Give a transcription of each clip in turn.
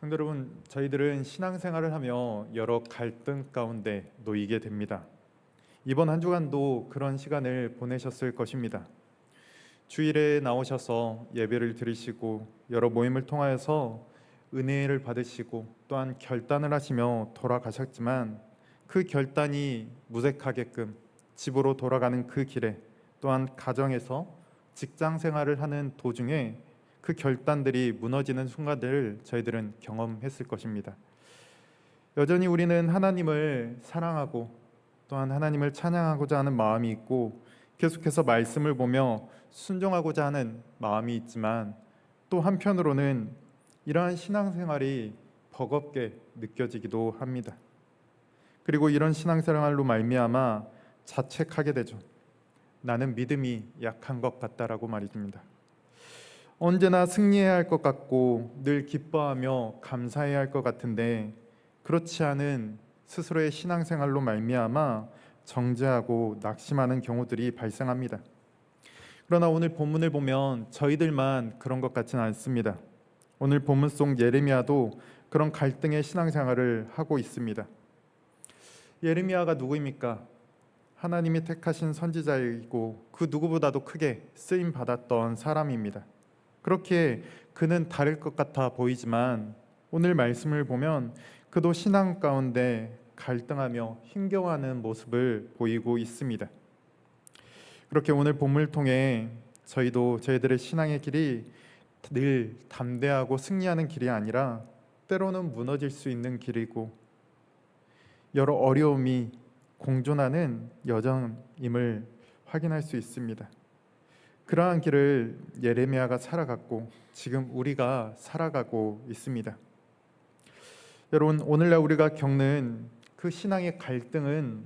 성도 여러분, 저희들은 신앙생활을 하며 여러 갈등 가운데 놓이게 됩니다. 이번 한 주간도 그런 시간을 보내셨을 것입니다. 주일에 나오셔서 예배를 드리시고 여러 모임을 통하여서 은혜를 받으시고 또한 결단을 하시며 돌아가셨지만 그 결단이 무색하게끔 집으로 돌아가는 그 길에 또한 가정에서 직장 생활을 하는 도중에 그 결단들이 무너지는 순간들을 저희들은 경험했을 것입니다. 여전히 우리는 하나님을 사랑하고 또한 하나님을 찬양하고자 하는 마음이 있고 계속해서 말씀을 보며 순종하고자 하는 마음이 있지만 또 한편으로는 이러한 신앙생활이 버겁게 느껴지기도 합니다. 그리고 이런 신앙생활로 말미암아 자책하게 되죠. 나는 믿음이 약한 것 같다라고 말입니다. 언제나 승리해야 할 것 같고 늘 기뻐하며 감사해야 할 것 같은데 그렇지 않은 스스로의 신앙생활로 말미암아 정죄하고 낙심하는 경우들이 발생합니다. 그러나 오늘 본문을 보면 저희들만 그런 것 같지는 않습니다. 오늘 본문 속 예레미야도 그런 갈등의 신앙생활을 하고 있습니다. 예레미야가 누구입니까? 하나님이 택하신 선지자이고 그 누구보다도 크게 쓰임 받았던 사람입니다. 그렇게 그는 다를 것 같아 보이지만 오늘 말씀을 보면 그도 신앙 가운데 갈등하며 힘겨워하는 모습을 보이고 있습니다. 그렇게 오늘 본문을 통해 저희도 저희들의 신앙의 길이 늘 담대하고 승리하는 길이 아니라 때로는 무너질 수 있는 길이고 여러 어려움이 공존하는 여정임을 확인할 수 있습니다. 그러한 길을 예레미야가 살아갔고 지금 우리가 살아가고 있습니다. 여러분 오늘날 우리가 겪는 그 신앙의 갈등은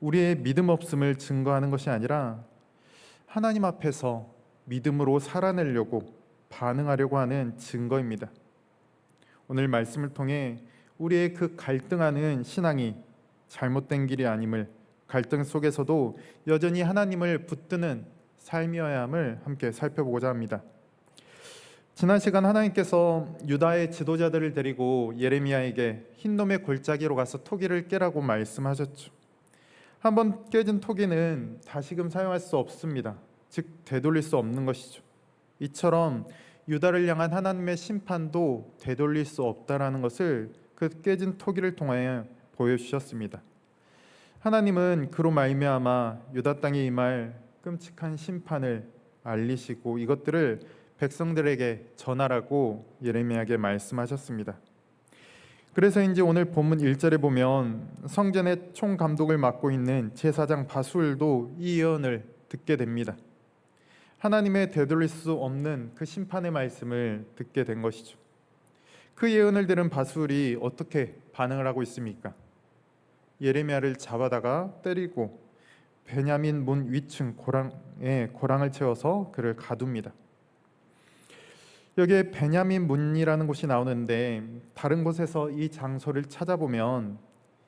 우리의 믿음 없음을 증거하는 것이 아니라 하나님 앞에서 믿음으로 살아내려고 반응하려고 하는 증거입니다. 오늘 말씀을 통해 우리의 그 갈등하는 신앙이 잘못된 길이 아님을 갈등 속에서도 여전히 하나님을 붙드는 삶이어야 함을 함께 살펴보고자 합니다. 지난 시간 하나님께서 유다의 지도자들을 데리고 예레미야에게 흰놈의 골짜기로 가서 토기를 깨라고 말씀하셨죠. 한번 깨진 토기는 다시금 사용할 수 없습니다. 즉 되돌릴 수 없는 것이죠. 이처럼 유다를 향한 하나님의 심판도 되돌릴 수 없다라는 것을 그 깨진 토기를 통해 보여주셨습니다. 하나님은 그로 말미암아 유다 땅에 임할 끔찍한 심판을 알리시고 이것들을 백성들에게 전하라고 예레미야에게 말씀하셨습니다. 그래서 이제 오늘 본문 1절에 보면 성전의 총 감독을 맡고 있는 제사장 바술도 이 예언을 듣게 됩니다. 하나님의 되돌릴 수 없는 그 심판의 말씀을 듣게 된 것이죠. 그 예언을 들은 바술이 어떻게 반응을 하고 있습니까? 예레미야를 잡아다가 때리고 베냐민 문 위층 고랑에 고랑을 채워서 그를 가둡니다. 여기에 베냐민 문이라는 곳이 나오는데 다른 곳에서 이 장소를 찾아보면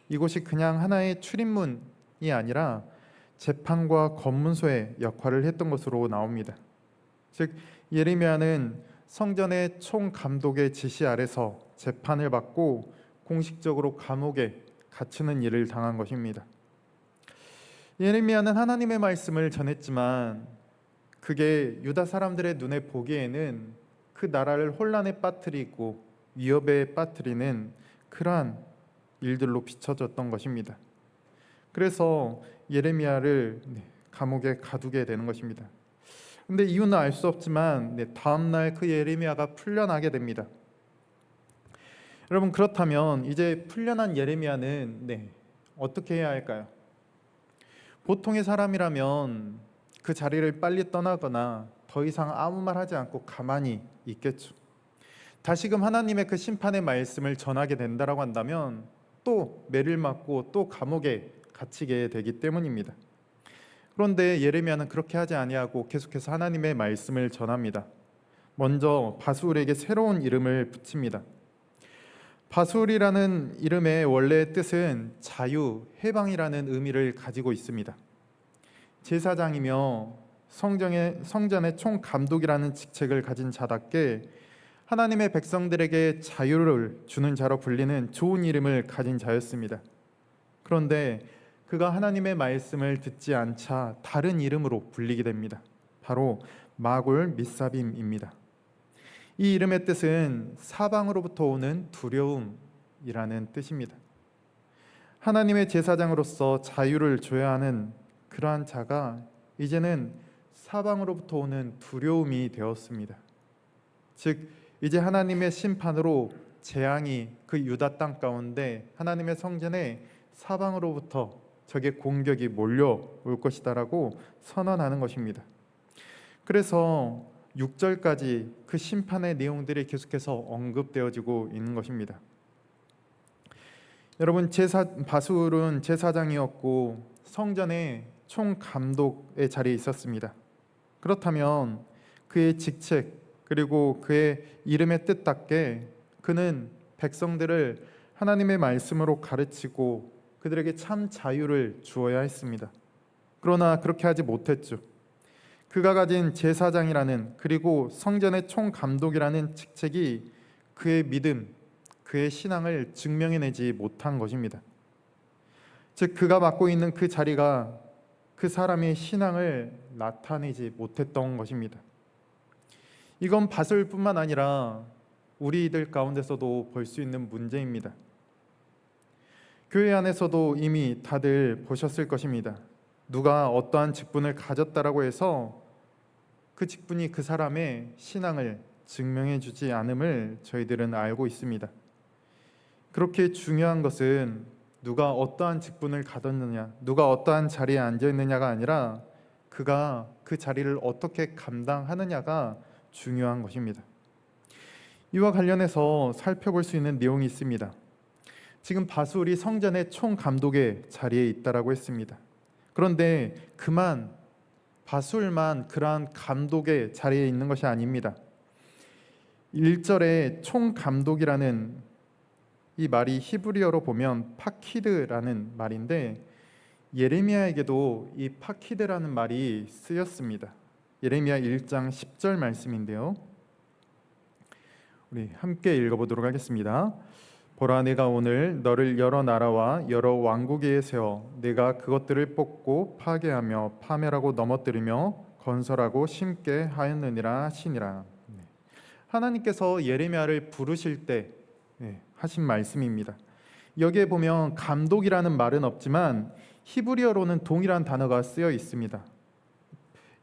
이곳이 그냥 하나의 출입문이 아니라 재판과 검문소의 역할을 했던 것으로 나옵니다. 즉 예레미야는 성전의 총 감독의 지시 아래서 재판을 받고 공식적으로 감옥에 갇히는 일을 당한 것입니다. 예레미야는 하나님의 말씀을 전했지만 그게 유다 사람들의 눈에 보기에는 그 나라를 혼란에 빠뜨리고 위협에 빠뜨리는 그러한 일들로 비춰졌던 것입니다. 그래서 예레미야를 네, 감옥에 가두게 되는 것입니다. 근데 이유는 알 수 없지만 네, 다음 날 그 예레미야가 풀려나게 됩니다. 여러분 그렇다면 이제 풀려난 예레미야는 네, 어떻게 해야 할까요? 보통의 사람이라면 그 자리를 빨리 떠나거나 더 이상 아무 말 하지 않고 가만히 있겠죠. 다시금 하나님의 그 심판의 말씀을 전하게 된다라고 한다면 또 매를 맞고 또 감옥에 갇히게 되기 때문입니다. 그런데 예레미야는 그렇게 하지 아니하고 계속해서 하나님의 말씀을 전합니다. 먼저 바술에게 새로운 이름을 붙입니다. 바술이라는 이름의 원래 뜻은 자유, 해방이라는 의미를 가지고 있습니다. 제사장이며 성전의 성전의 총 감독이라는 직책을 가진 자답게 하나님의 백성들에게 자유를 주는 자로 불리는 좋은 이름을 가진 자였습니다. 그런데 그가 하나님의 말씀을 듣지 않자 다른 이름으로 불리게 됩니다. 바로 마골 미사빔입니다. 이 이름의 뜻은 사방으로부터 오는 두려움이라는 뜻입니다. 하나님의 제사장으로서 자유를 줘야 하는 그러한 자가 이제는 사방으로부터 오는 두려움이 되었습니다. 즉 이제 하나님의 심판으로 재앙이 그 유다 땅 가운데 하나님의 성전에 사방으로부터 적의 공격이 몰려올 것이다라고 선언하는 것입니다. 그래서 6절까지 그 심판의 내용들이 계속해서 언급되어지고 있는 것입니다. 여러분 제사 바술은 제사장이었고 성전의 총 감독의 자리에 있었습니다. 그렇다면 그의 직책 그리고 그의 이름의 뜻답게 그는 백성들을 하나님의 말씀으로 가르치고 그들에게 참 자유를 주어야 했습니다. 그러나 그렇게 하지 못했죠. 그가 가진 제사장이라는 그리고 성전의 총 감독이라는 직책이 그의 믿음, 그의 신앙을 증명해내지 못한 것입니다. 즉 그가 맡고 있는 그 자리가 그 사람의 신앙을 나타내지 못했던 것입니다. 이건 바슬뿐만 아니라 우리들 가운데서도 볼 수 있는 문제입니다. 교회 안에서도 이미 다들 보셨을 것입니다. 누가 어떠한 직분을 가졌다라고 해서 그 직분이 그 사람의 신앙을 증명해 주지 않음을 저희들은 알고 있습니다. 그렇게 중요한 것은 누가 어떠한 직분을 가졌느냐, 누가 어떠한 자리에 앉아 있느냐가 아니라 그가 그 자리를 어떻게 감당하느냐가 중요한 것입니다. 이와 관련해서 살펴볼 수 있는 내용이 있습니다. 지금 바술이 성전의 총 감독의 자리에 있다라고 했습니다. 그런데 그만 바술만 그러한 감독의 자리에 있는 것이 아닙니다. 1절에 총 감독이라는 이 말이 히브리어로 보면 파키드라는 말인데 예레미야에게도 이 파키드라는 말이 쓰였습니다. 예레미야 1장 10절 말씀인데요. 우리 함께 읽어보도록 하겠습니다. 보라 내가 오늘 너를 여러 나라와 여러 왕국 위에 세워 내가 그것들을 뽑고 파괴하며 파멸하고 넘어뜨리며 건설하고 심게 하였느니라 하시니라. 네. 하나님께서 예레미야를 부르실 때 네, 하신 말씀입니다. 여기에 보면 감독이라는 말은 없지만 히브리어로는 동일한 단어가 쓰여 있습니다.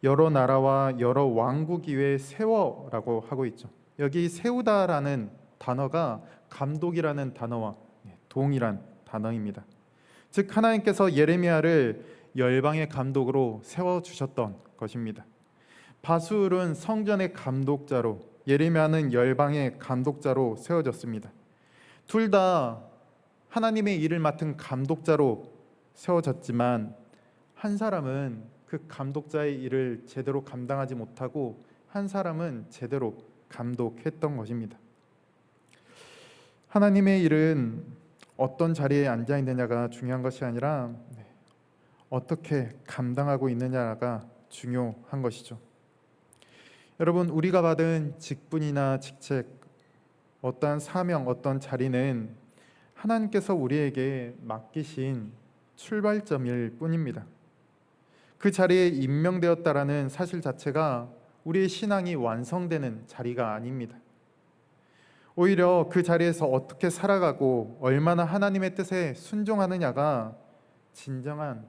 여러 나라와 여러 왕국 위에 세워라고 하고 있죠. 여기 세우다라는 단어가 감독이라는 단어와 동일한 단어입니다. 즉 하나님께서 예레미야를 열방의 감독으로 세워 주셨던 것입니다. 바술은 성전의 감독자로 예레미야는 열방의 감독자로 세워졌습니다. 둘 다 하나님의 일을 맡은 감독자로 세워졌지만 한 사람은 그 감독자의 일을 제대로 감당하지 못하고 한 사람은 제대로 감독했던 것입니다. 하나님의 일은 어떤 자리에 앉아 있느냐가 중요한 것이 아니라 네, 어떻게 감당하고 있느냐가 중요한 것이죠. 여러분 우리가 받은 직분이나 직책, 어떠한 사명, 어떤 자리는 하나님께서 우리에게 맡기신 출발점일 뿐입니다. 그 자리에 임명되었다라는 사실 자체가 우리의 신앙이 완성되는 자리가 아닙니다. 오히려 그 자리에서 어떻게 살아가고 얼마나 하나님의 뜻에 순종하느냐가 진정한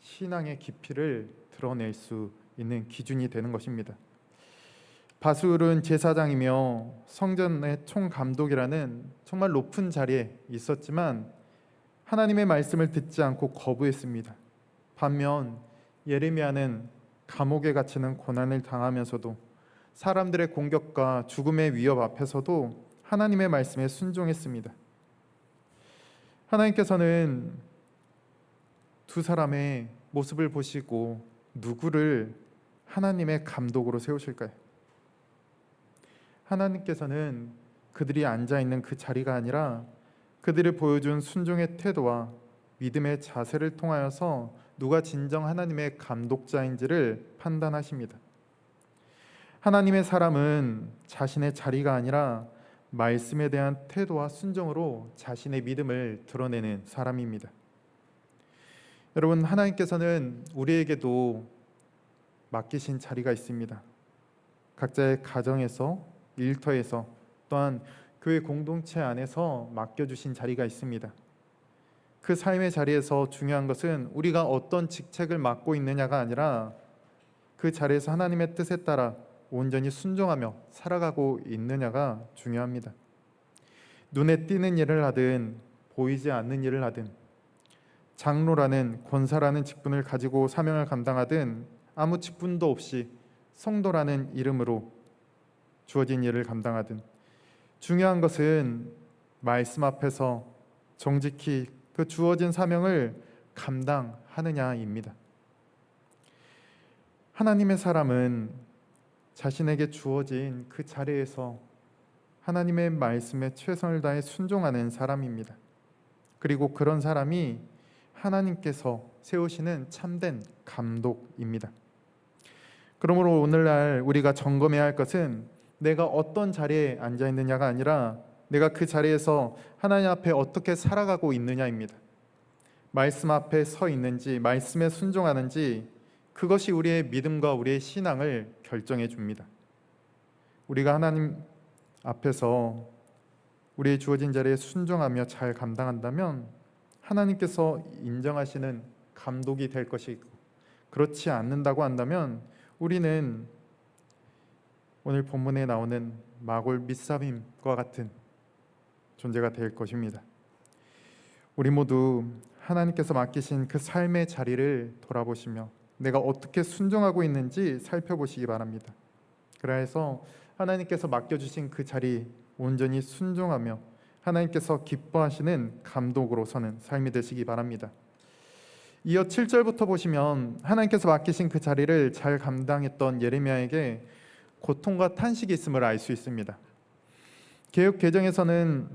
신앙의 깊이를 드러낼 수 있는 기준이 되는 것입니다. 바술은 제사장이며 성전의 총감독이라는 정말 높은 자리에 있었지만 하나님의 말씀을 듣지 않고 거부했습니다. 반면 예레미야는 감옥에 갇히는 고난을 당하면서도 사람들의 공격과 죽음의 위협 앞에서도 하나님의 말씀에 순종했습니다. 하나님께서는 두 사람의 모습을 보시고 누구를 하나님의 감독으로 세우실까요? 하나님께서는 그들이 앉아 있는 그 자리가 아니라 그들이 보여준 순종의 태도와 믿음의 자세를 통하여서 누가 진정 하나님의 감독자인지를 판단하십니다. 하나님의 사람은 자신의 자리가 아니라 말씀에 대한 태도와 순종으로 자신의 믿음을 드러내는 사람입니다. 여러분, 하나님께서는 우리에게도 맡기신 자리가 있습니다. 각자의 가정에서, 일터에서, 또한 교회 공동체 안에서 맡겨주신 자리가 있습니다. 그 삶의 자리에서 중요한 것은 우리가 어떤 직책을 맡고 있느냐가 아니라 그 자리에서 하나님의 뜻에 따라 온전히 순종하며 살아가고 있느냐가 중요합니다. 눈에 띄는 일을 하든 보이지 않는 일을 하든 장로라는 권사라는 직분을 가지고 사명을 감당하든 아무 직분도 없이 성도라는 이름으로 주어진 일을 감당하든 중요한 것은 말씀 앞에서 정직히 그 주어진 사명을 감당하느냐입니다. 하나님의 사람은 자신에게 주어진 그 자리에서 하나님의 말씀에 최선을 다해 순종하는 사람입니다. 그리고 그런 사람이 하나님께서 세우시는 참된 감독입니다. 그러므로 오늘날 우리가 점검해야 할 것은 내가 어떤 자리에 앉아 있느냐가 아니라 내가 그 자리에서 하나님 앞에 어떻게 살아가고 있느냐입니다. 말씀 앞에 서 있는지, 말씀에 순종하는지 그것이 우리의 믿음과 우리의 신앙을 결정해 줍니다. 우리가 하나님 앞에서 우리의 주어진 자리에 순종하며 잘 감당한다면 하나님께서 인정하시는 감독이 될 것이고 그렇지 않는다고 한다면 우리는 오늘 본문에 나오는 마골 밑사빔과 같은 존재가 될 것입니다. 우리 모두 하나님께서 맡기신 그 삶의 자리를 돌아보시며 내가 어떻게 순종하고 있는지 살펴보시기 바랍니다. 그래서 하나님께서 맡겨주신 그 자리 온전히 순종하며 하나님께서 기뻐하시는 감독으로 서는 삶이 되시기 바랍니다. 이어 7절부터 보시면 하나님께서 맡기신 그 자리를 잘 감당했던 예레미야에게 고통과 탄식이 있음을 알 수 있습니다. 개혁 개정에서는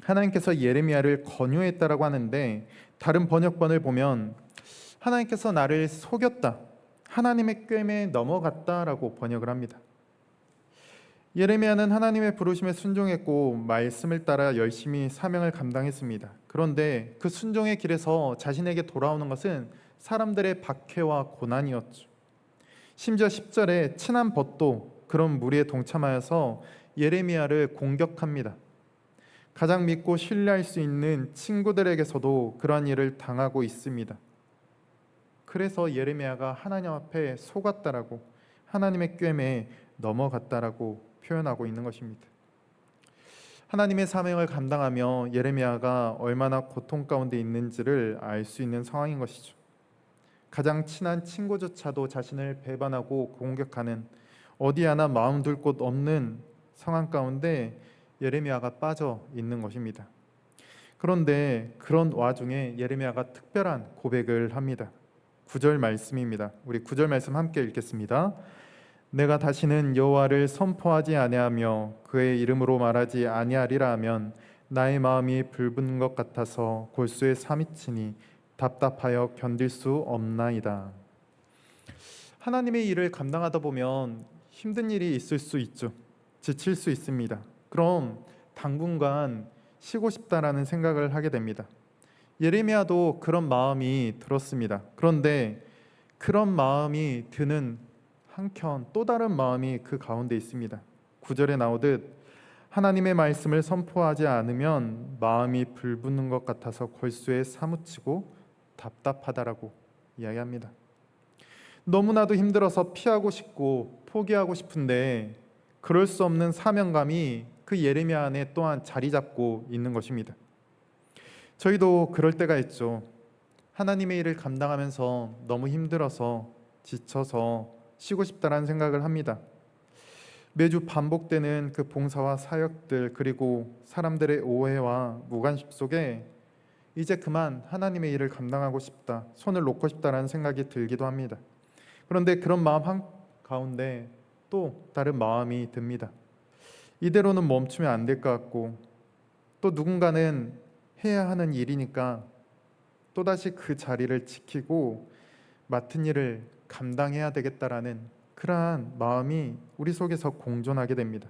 하나님께서 예레미야를 권유했다라고 하는데 다른 번역본을 보면 하나님께서 나를 속였다. 하나님의 꿰매에 넘어갔다라고 번역을 합니다. 예레미야는 하나님의 부르심에 순종했고 말씀을 따라 열심히 사명을 감당했습니다. 그런데 그 순종의 길에서 자신에게 돌아오는 것은 사람들의 박해와 고난이었죠. 심지어 10절에 친한 벗도 그런 무리에 동참하여서 예레미야를 공격합니다. 가장 믿고 신뢰할 수 있는 친구들에게서도 그러한 일을 당하고 있습니다. 그래서 예레미야가 하나님 앞에 속았다라고 하나님의 꿰매에 넘어갔다라고 표현하고 있는 것입니다. 하나님의 사명을 감당하며 예레미야가 얼마나 고통 가운데 있는지를 알 수 있는 상황인 것이죠. 가장 친한 친구조차도 자신을 배반하고 공격하는 어디 하나 마음 둘 곳 없는 상황 가운데 예레미야가 빠져 있는 것입니다. 그런데 그런 와중에 예레미야가 특별한 고백을 합니다. 9절 말씀입니다. 우리 9절 말씀 함께 읽겠습니다. 내가 다시는 여호와를 선포하지 아니하며 그의 이름으로 말하지 아니하리라 하면 나의 마음이 불붙는 것 같아서 골수에 사미치니 답답하여 견딜 수 없나이다. 하나님의 일을 감당하다 보면 힘든 일이 있을 수 있죠. 지칠 수 있습니다. 그럼 당분간 쉬고 싶다라는 생각을 하게 됩니다. 예레미야도 그런 마음이 들었습니다. 그런데 그런 마음이 드는 한켠 또 다른 마음이 그 가운데 있습니다. 구절에 나오듯 하나님의 말씀을 선포하지 않으면 마음이 불붙는 것 같아서 골수에 사무치고 답답하다라고 이야기합니다. 너무나도 힘들어서 피하고 싶고 포기하고 싶은데 그럴 수 없는 사명감이 그 예레미야 안에 또한 자리 잡고 있는 것입니다. 저희도 그럴 때가 있죠. 하나님의 일을 감당하면서 너무 힘들어서 지쳐서 쉬고 싶다라는 생각을 합니다. 매주 반복되는 그 봉사와 사역들 그리고 사람들의 오해와 무관심 속에 이제 그만 하나님의 일을 감당하고 싶다, 손을 놓고 싶다라는 생각이 들기도 합니다. 그런데 그런 마음 한 가운데 또 다른 마음이 듭니다. 이대로는 멈추면 안 될 것 같고 또 누군가는 해야 하는 일이니까 또다시 그 자리를 지키고 맡은 일을 감당해야 되겠다라는 그러한 마음이 우리 속에서 공존하게 됩니다.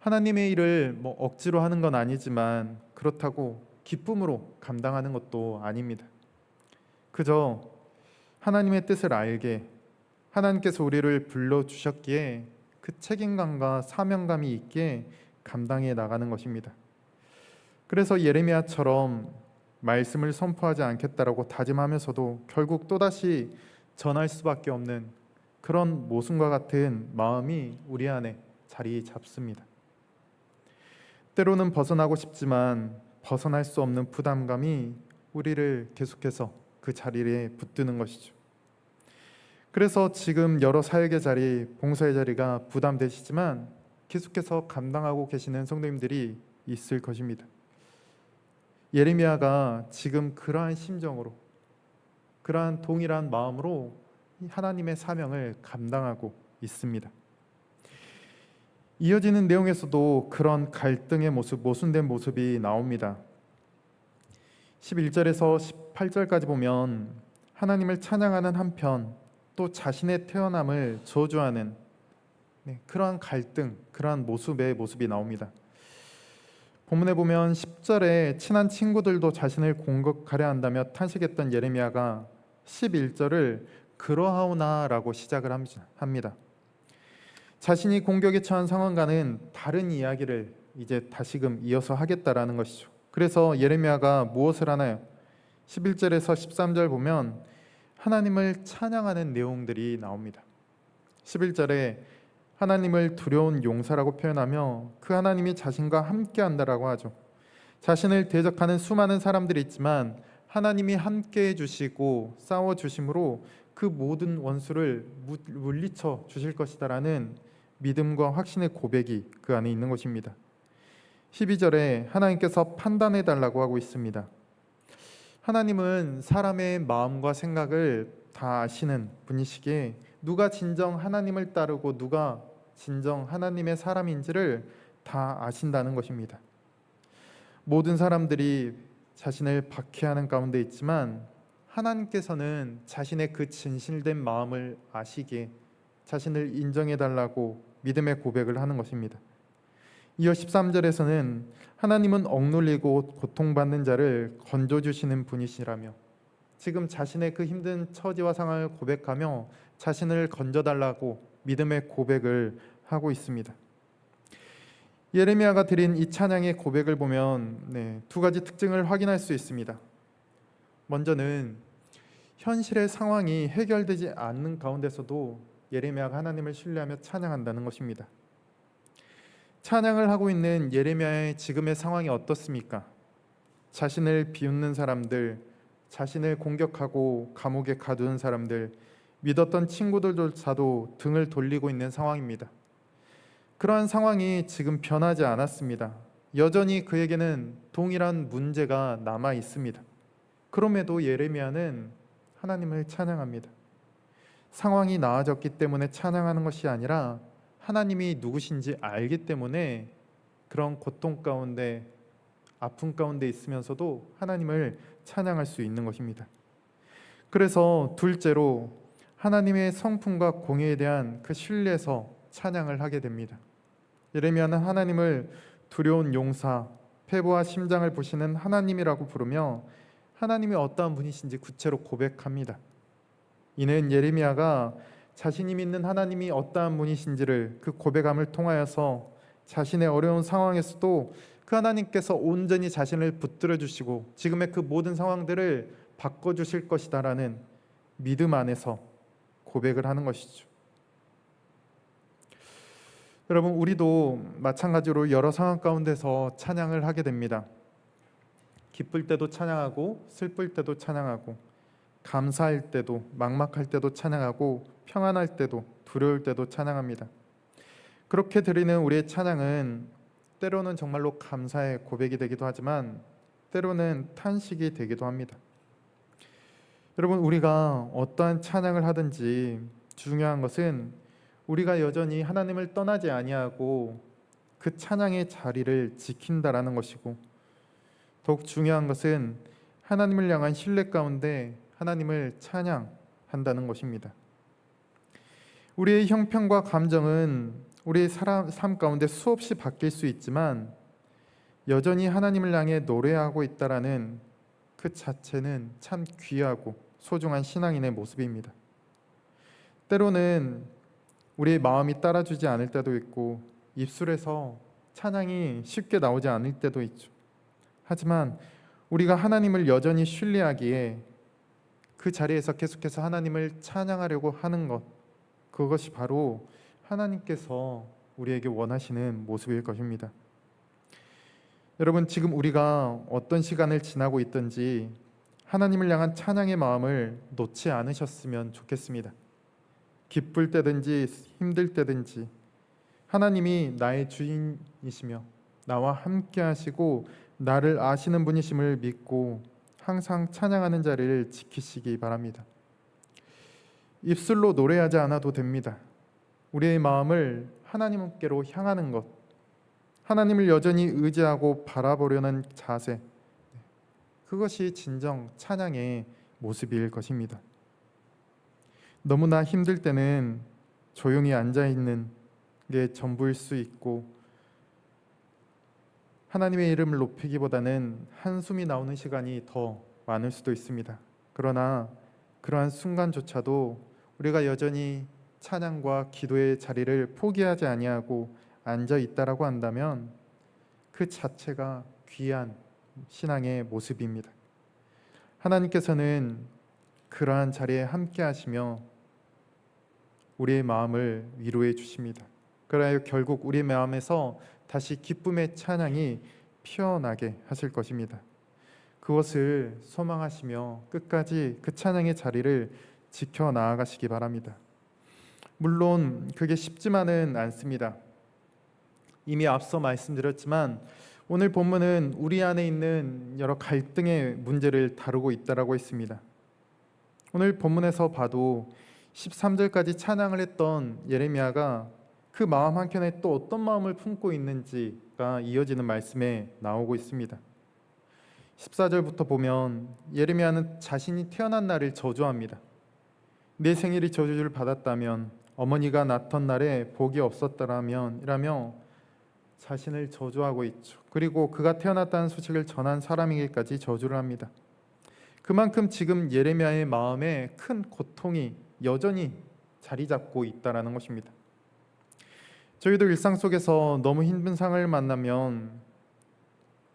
하나님의 일을 뭐 억지로 하는 건 아니지만 그렇다고 기쁨으로 감당하는 것도 아닙니다. 그저 하나님의 뜻을 알게 하나님께서 우리를 불러 주셨기에 그 책임감과 사명감이 있게 감당해 나가는 것입니다. 그래서 예레미야처럼 말씀을 선포하지 않겠다라고 다짐하면서도 결국 또다시 전할 수밖에 없는 그런 모순과 같은 마음이 우리 안에 자리 잡습니다. 때로는 벗어나고 싶지만 벗어날 수 없는 부담감이 우리를 계속해서 그 자리에 붙드는 것이죠. 그래서 지금 여러 사역의 자리, 봉사의 자리가 부담되시지만 계속해서 감당하고 계시는 성도님들이 있을 것입니다. 예레미야가 지금 그러한 심정으로 그러한 동일한 마음으로 하나님의 사명을 감당하고 있습니다. 이어지는 내용에서도 그런 갈등의 모습, 모순된 모습이 나옵니다. 11절에서 18절까지 보면 하나님을 찬양하는 한편 또 자신의 태어남을 저주하는 네, 그러한 갈등, 그러한 모습의 모습이 나옵니다. 본문에 보면 10절에 친한 친구들도 자신을 공격하려 한다며 탄식했던 예레미야가 11절을 그러하오나라고 시작을 합니다. 자신이 공격에 처한 상황과는 다른 이야기를 이제 다시금 이어서 하겠다라는 것이죠. 그래서 예레미야가 무엇을 하나요? 11절에서 13절 보면 하나님을 찬양하는 내용들이 나옵니다. 11절에 하나님을 두려운 용사라고 표현하며 그 하나님이 자신과 함께 한다라고 하죠. 자신을 대적하는 수많은 사람들이 있지만 하나님이 함께 해 주시고 싸워 주심으로 그 모든 원수를 물리쳐 주실 것이다라는 믿음과 확신의 고백이 그 안에 있는 것입니다. 12절에 하나님께서 판단해 달라고 하고 있습니다. 하나님은 사람의 마음과 생각을 다 아시는 분이시기에 누가 진정 하나님을 따르고 누가 진정 하나님의 사람인지를 다 아신다는 것입니다. 모든 사람들이 자신을 박해하는 가운데 있지만 하나님께서는 자신의 그 진실된 마음을 아시기에 자신을 인정해 달라고 믿음의 고백을 하는 것입니다. 이어 13절에서는 하나님은 억눌리고 고통받는 자를 건져 주시는 분이시라며 지금 자신의 그 힘든 처지와 상황을 고백하며 자신을 건져 달라고 믿음의 고백을 하고 있습니다. 예레미야가 드린 이 찬양의 고백을 보면 네, 두 가지 특징을 확인할 수 있습니다. 먼저는 현실의 상황이 해결되지 않는 가운데서도 예레미야가 하나님을 신뢰하며 찬양한다는 것입니다. 찬양을 하고 있는 예레미야의 지금의 상황이 어떻습니까? 자신을 비웃는 사람들, 자신을 공격하고 감옥에 가두는 사람들, 믿었던 친구들조차도 등을 돌리고 있는 상황입니다. 그러한 상황이 지금 변하지 않았습니다. 여전히 그에게는 동일한 문제가 남아 있습니다. 그럼에도 예레미야는 하나님을 찬양합니다. 상황이 나아졌기 때문에 찬양하는 것이 아니라 하나님이 누구신지 알기 때문에 그런 고통 가운데 아픔 가운데 있으면서도 하나님을 찬양할 수 있는 것입니다. 그래서 둘째로 하나님의 성품과 공의에 대한 그 신뢰에서 찬양을 하게 됩니다. 예레미야는 하나님을 두려운 용사, 폐부와 심장을 보시는 하나님이라고 부르며 하나님이 어떠한 분이신지 구체로 고백합니다. 이는 예레미야가 자신이 믿는 하나님이 어떠한 분이신지를 그 고백함을 통하여서 자신의 어려운 상황에서도 그 하나님께서 온전히 자신을 붙들어 주시고 지금의 그 모든 상황들을 바꿔 주실 것이다라는 믿음 안에서 고백을 하는 것이죠. 여러분 우리도 마찬가지로 여러 상황 가운데서 찬양을 하게 됩니다. 기쁠 때도 찬양하고 슬플 때도 찬양하고 감사할 때도 막막할 때도 찬양하고 평안할 때도 두려울 때도 찬양합니다. 그렇게 드리는 우리의 찬양은 때로는 정말로 감사의 고백이 되기도 하지만 때로는 탄식이 되기도 합니다. 여러분 우리가 어떠한 찬양을 하든지 중요한 것은 우리가 여전히 하나님을 떠나지 아니하고 그 찬양의 자리를 지킨다라는 것이고 더욱 중요한 것은 하나님을 향한 신뢰 가운데 하나님을 찬양한다는 것입니다. 우리의 형편과 감정은 우리의 사람, 삶 가운데 수없이 바뀔 수 있지만 여전히 하나님을 향해 노래하고 있다라는 그 자체는 참 귀하고 소중한 신앙인의 모습입니다. 때로는 우리의 마음이 따라주지 않을 때도 있고 입술에서 찬양이 쉽게 나오지 않을 때도 있죠. 하지만 우리가 하나님을 여전히 신뢰하기에 그 자리에서 계속해서 하나님을 찬양하려고 하는 것 그것이 바로 하나님께서 우리에게 원하시는 모습일 것입니다. 여러분 지금 우리가 어떤 시간을 지나고 있든지 하나님을 향한 찬양의 마음을 놓지 않으셨으면 좋겠습니다. 기쁠 때든지 힘들 때든지 하나님이 나의 주인이시며 나와 함께 하시고 나를 아시는 분이심을 믿고 항상 찬양하는 자리를 지키시기 바랍니다. 입술로 노래하지 않아도 됩니다. 우리의 마음을 하나님께로 향하는 것, 하나님을 여전히 의지하고 바라보려는 자세, 그것이 진정 찬양의 모습일 것입니다. 너무나 힘들 때는 조용히 앉아 있는 게 전부일 수 있고 하나님의 이름을 높이기보다는 한숨이 나오는 시간이 더 많을 수도 있습니다. 그러나 그러한 순간조차도 우리가 여전히 찬양과 기도의 자리를 포기하지 아니하고 앉아 있다라고 한다면 그 자체가 귀한 신앙의 모습입니다. 하나님께서는 그러한 자리에 함께 하시며 우리의 마음을 위로해 주십니다. 그러하여 결국 우리 마음에서 다시 기쁨의 찬양이 피어나게 하실 것입니다. 그것을 소망하시며 끝까지 그 찬양의 자리를 지켜 나아가시기 바랍니다. 물론 그게 쉽지만은 않습니다. 이미 앞서 말씀드렸지만 오늘 본문은 우리 안에 있는 여러 갈등의 문제를 다루고 있다라고 했습니다. 오늘 본문에서 봐도 13절까지 찬양을 했던 예레미야가 그 마음 한켠에 또 어떤 마음을 품고 있는지가 이어지는 말씀에 나오고 있습니다. 14절부터 보면 예레미야는 자신이 태어난 날을 저주합니다. 내 생일이 저주를 받았다면 어머니가 낳던 날에 복이 없었더라면 이라며 자신을 저주하고 있죠. 그리고 그가 태어났다는 소식을 전한 사람에게까지 저주를 합니다. 그만큼 지금 예레미야의 마음에 큰 고통이 여전히 자리 잡고 있다라는 것입니다. 저희도 일상 속에서 너무 힘든 상황을 만나면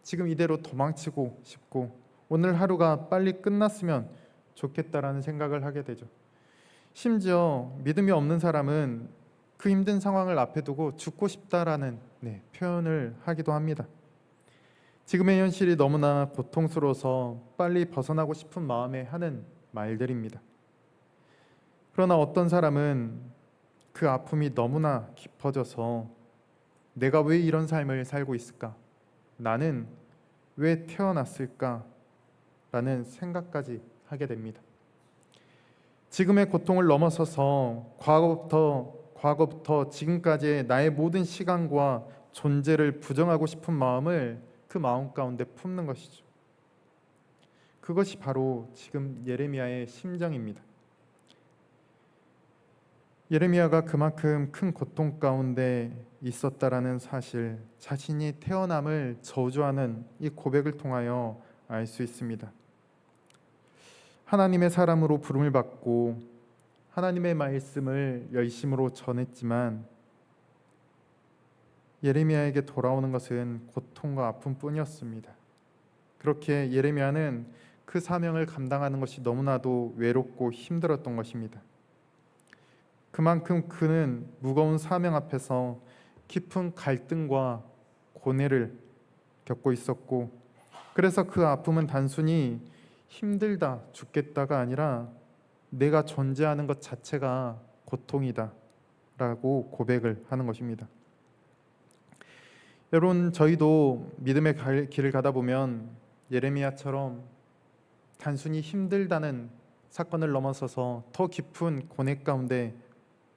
지금 이대로 도망치고 싶고 오늘 하루가 빨리 끝났으면 좋겠다라는 생각을 하게 되죠. 심지어 믿음이 없는 사람은 그 힘든 상황을 앞에 두고 죽고 싶다라는 네, 표현을 하기도 합니다. 지금의 현실이 너무나 고통스러워서 빨리 벗어나고 싶은 마음에 하는 말들입니다. 그러나 어떤 사람은 그 아픔이 너무나 깊어져서 내가 왜 이런 삶을 살고 있을까? 나는 왜 태어났을까? 라는 생각까지 하게 됩니다. 지금의 고통을 넘어서서 과거부터 과거부터 지금까지의 나의 모든 시간과 존재를 부정하고 싶은 마음을 그 마음 가운데 품는 것이죠. 그것이 바로 지금 예레미야의 심정입니다. 예레미야가 그만큼 큰 고통 가운데 있었다라는 사실, 자신이 태어남을 저주하는 이 고백을 통하여 알 수 있습니다. 하나님의 사람으로 부름을 받고 하나님의 말씀을 열심으로 전했지만 예레미야에게 돌아오는 것은 고통과 아픔뿐이었습니다. 그렇게 예레미야는 그 사명을 감당하는 것이 너무나도 외롭고 힘들었던 것입니다. 그만큼 그는 무거운 사명 앞에서 깊은 갈등과 고뇌를 겪고 있었고 그래서 그 아픔은 단순히 힘들다 죽겠다가 아니라 내가 존재하는 것 자체가 고통이다 라고 고백을 하는 것입니다. 여러분 저희도 믿음의 길을 가다 보면 예레미야처럼 단순히 힘들다는 사건을 넘어서서 더 깊은 고뇌 가운데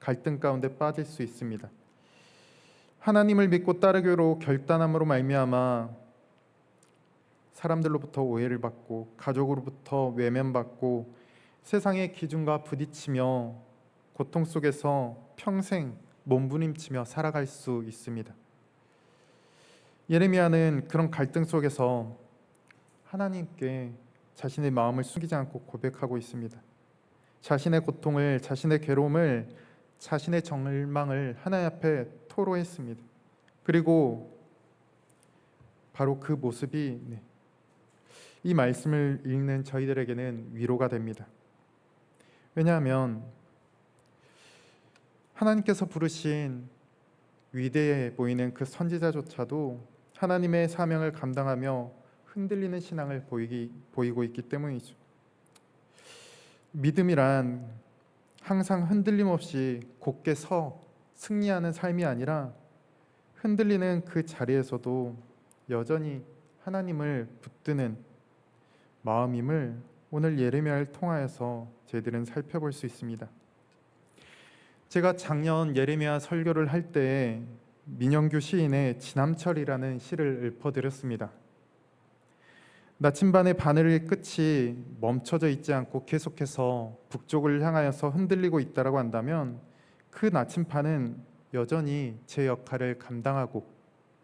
갈등 가운데 빠질 수 있습니다. 하나님을 믿고 따르기로 결단함으로 말미암아 사람들로부터 오해를 받고 가족으로부터 외면받고 세상의 기준과 부딪히며 고통 속에서 평생 몸부림치며 살아갈 수 있습니다. 예레미야는 그런 갈등 속에서 하나님께 자신의 마음을 숨기지 않고 고백하고 있습니다. 자신의 고통을, 자신의 괴로움을, 자신의 절망을 하나님 앞에 토로했습니다. 그리고 바로 그 모습이 네, 이 말씀을 읽는 저희들에게는 위로가 됩니다. 왜냐하면 하나님께서 부르신 위대해 보이는 그 선지자조차도 하나님의 사명을 감당하며 흔들리는 신앙을 보이기, 보이고 있기 때문이죠. 믿음이란 항상 흔들림 없이 곧게 서 승리하는 삶이 아니라 흔들리는 그 자리에서도 여전히 하나님을 붙드는 마음임을 오늘 예레미야를 통하여서 저희들은 살펴볼 수 있습니다. 제가 작년 예레미야 설교를 할때 민영규 시인의 지남철이라는 시를 읊어드렸습니다. 나침반의 바늘의 끝이 멈춰져 있지 않고 계속해서 북쪽을 향하여서 흔들리고 있다라고 한다면 그 나침반은 여전히 제 역할을 감당하고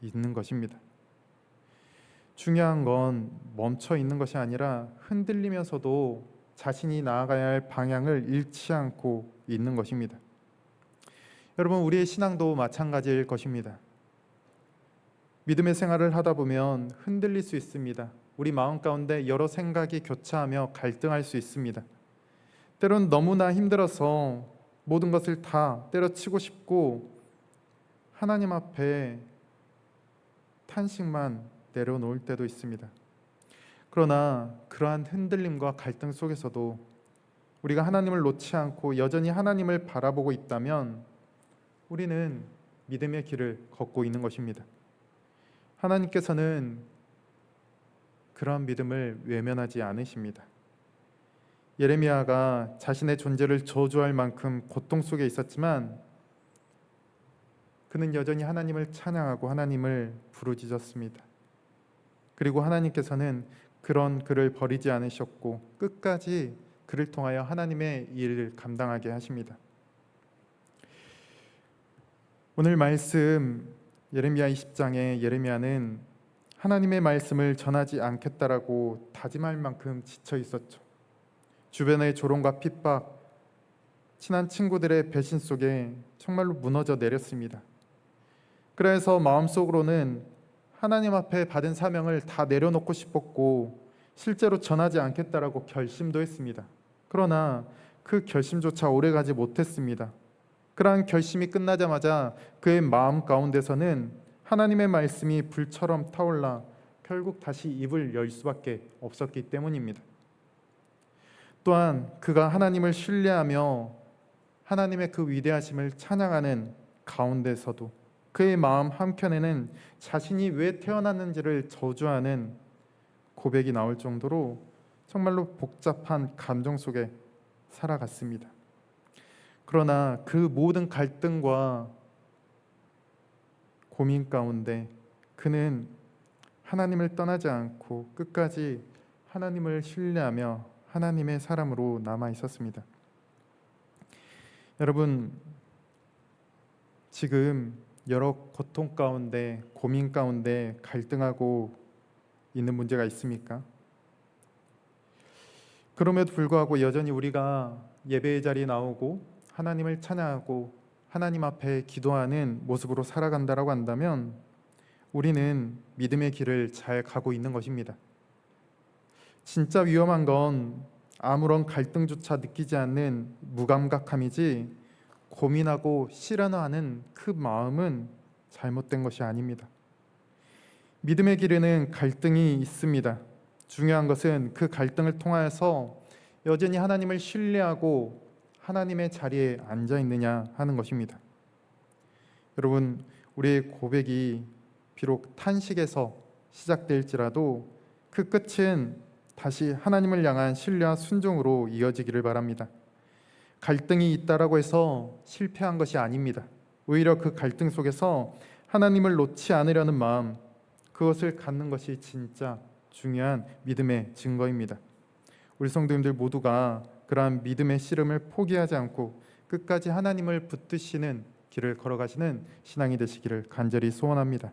있는 것입니다. 중요한 건 멈춰 있는 것이 아니라 흔들리면서도 자신이 나아가야 할 방향을 잃지 않고 있는 것입니다. 여러분, 우리의 신앙도 마찬가지일 것입니다. 믿음의 생활을 하다 보면 흔들릴 수 있습니다. 우리 마음 가운데 여러 생각이 교차하며 갈등할 수 있습니다. 때론 너무나 힘들어서 모든 것을 다 때려치고 싶고 하나님 앞에 탄식만 내려놓을 때도 있습니다. 그러나 그러한 흔들림과 갈등 속에서도 우리가 하나님을 놓지 않고 여전히 하나님을 바라보고 있다면 우리는 믿음의 길을 걷고 있는 것입니다. 하나님께서는 그러한 믿음을 외면하지 않으십니다. 예레미야가 자신의 존재를 저주할 만큼 고통 속에 있었지만 그는 여전히 하나님을 찬양하고 하나님을 부르짖었습니다. 그리고 하나님께서는 그런 그를 버리지 않으셨고 끝까지 그를 통하여 하나님의 일을 감당하게 하십니다. 오늘 말씀 예레미야 20장에 예레미야는 하나님의 말씀을 전하지 않겠다라고 다짐할 만큼 지쳐 있었죠. 주변의 조롱과 핍박, 친한 친구들의 배신 속에 정말로 무너져 내렸습니다. 그래서 마음속으로는 하나님 앞에 받은 사명을 다 내려놓고 싶었고 실제로 전하지 않겠다라고 결심도 했습니다. 그러나 그 결심조차 오래가지 못했습니다. 그러한 결심이 끝나자마자 그의 마음 가운데서는 하나님의 말씀이 불처럼 타올라 결국 다시 입을 열 수밖에 없었기 때문입니다. 또한 그가 하나님을 신뢰하며 하나님의 그 위대하심을 찬양하는 가운데서도 그의 마음 한켠에는 자신이 왜 태어났는지를 저주하는 고백이 나올 정도로 정말로 복잡한 감정 속에 살아갔습니다. 그러나 그 모든 갈등과 고민 가운데 그는 하나님을 떠나지 않고 끝까지 하나님을 신뢰하며 하나님의 사람으로 남아 있었습니다. 여러분 지금 여러 고통 가운데 고민 가운데 갈등하고 있는 문제가 있습니까? 그럼에도 불구하고 여전히 우리가 예배의 자리에 나오고 하나님을 찬양하고 하나님 앞에 기도하는 모습으로 살아간다라고 한다면 우리는 믿음의 길을 잘 가고 있는 것입니다. 진짜 위험한 건 아무런 갈등조차 느끼지 않는 무감각함이지 고민하고 실현하는 그 마음은 잘못된 것이 아닙니다. 믿음의 길에는 갈등이 있습니다. 중요한 것은 그 갈등을 통하여서 여전히 하나님을 신뢰하고 하나님의 자리에 앉아 있느냐 하는 것입니다. 여러분, 우리의 고백이 비록 탄식에서 시작될지라도 그 끝은 다시 하나님을 향한 신뢰와 순종으로 이어지기를 바랍니다. 갈등이 있다라고 해서 실패한 것이 아닙니다. 오히려 그 갈등 속에서 하나님을 놓지 않으려는 마음, 그것을 갖는 것이 진짜 중요한 믿음의 증거입니다. 우리 성도님들 모두가 그러한 믿음의 씨름을 포기하지 않고 끝까지 하나님을 붙드시는 길을 걸어가시는 신앙이 되시기를 간절히 소원합니다.